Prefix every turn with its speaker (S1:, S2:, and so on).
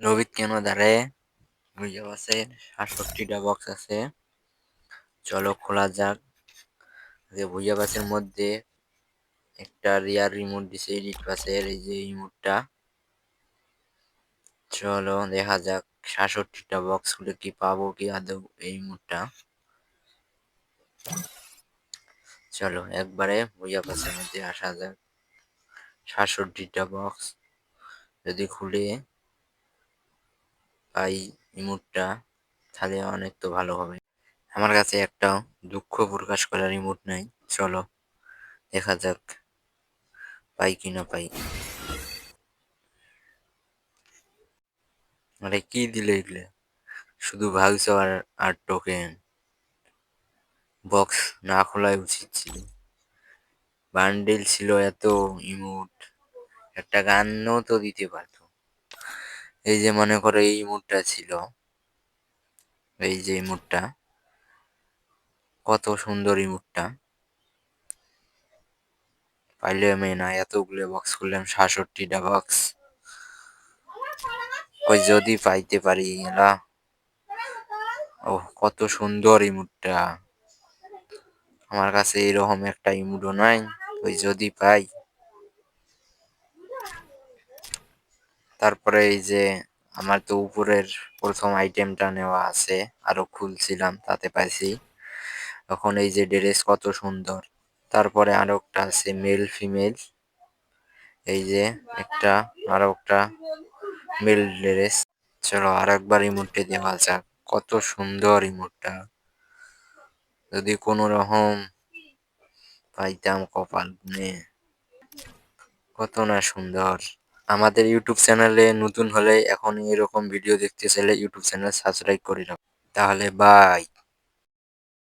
S1: নবীত কেন দাঁড়ায়? বুঝে আছে, সাতষট্টিটা বক্স আছে। চলো খোলা যাক। যে ভুইয়া বাসের মধ্যে একটা রিয়ার রিমোট দিছে এডিট বাসের এই যে রিমোটটা চলো দেখা যাক, সাতষট্টিটা বক্স খুলে কি পাবো, কি আদৌ এই মুডটা চলো একবারে ভুইয়া বাসের মধ্যে, আসা যাক। সাতষট্টিটা বক্স যদি খুলে পাই রিমোটটা তাহলে অনেক তো ভালো হবে। আমার কাছে একটা দুঃখ প্রকাশ করার রিমোট নাই। চলো, দেখা যাক পাই কি না পাই। আরে কি দিলে এগুলো? শুধু ভাগছো আর আর টোকেন বক্স না খোলাই উচিত ছিল। বান্ডেল ছিল এত ইমোট একটা গানও তো দিতে পারতো। এই যে মনে করো এই ইমোটটা ছিল, এই যে ইমোটটা কত সুন্দর ইমোটটা পাইলে আমি না, এতগুলো বক্স খুললাম, সাতষট্টিটা বক্স ওই যদি পাইতে পারি, এলা। ও কত সুন্দর ইমুটটা আমার কাছে এরকম একটা ইমুডও নাই ওই যদি পাই। তারপরে এই যে আমার তো উপরের প্রথম আইটেমটা নেওয়া আছে, আরও খুলছিলাম, তাতে পাইছি। এখন এই যে ড্রেস কত সুন্দর। তারপরে আরও একটা আছে মেল ফিমেল এই যে একটা, আরও একটা মেল ড্রেস চলো আর একবার ইমোটে দেওয়া যাক। কত সুন্দর ইমোটটা যদি কোনো রকম পাইতাম কপাল গুনে কত না সুন্দর। আমাদের ইউটিউব চ্যানেলে নতুন হলে এখন এরকম ভিডিও দেখতে চাইলে ইউটিউব চ্যানেল সাবস্ক্রাইব করে রাখুন তাহলে বাই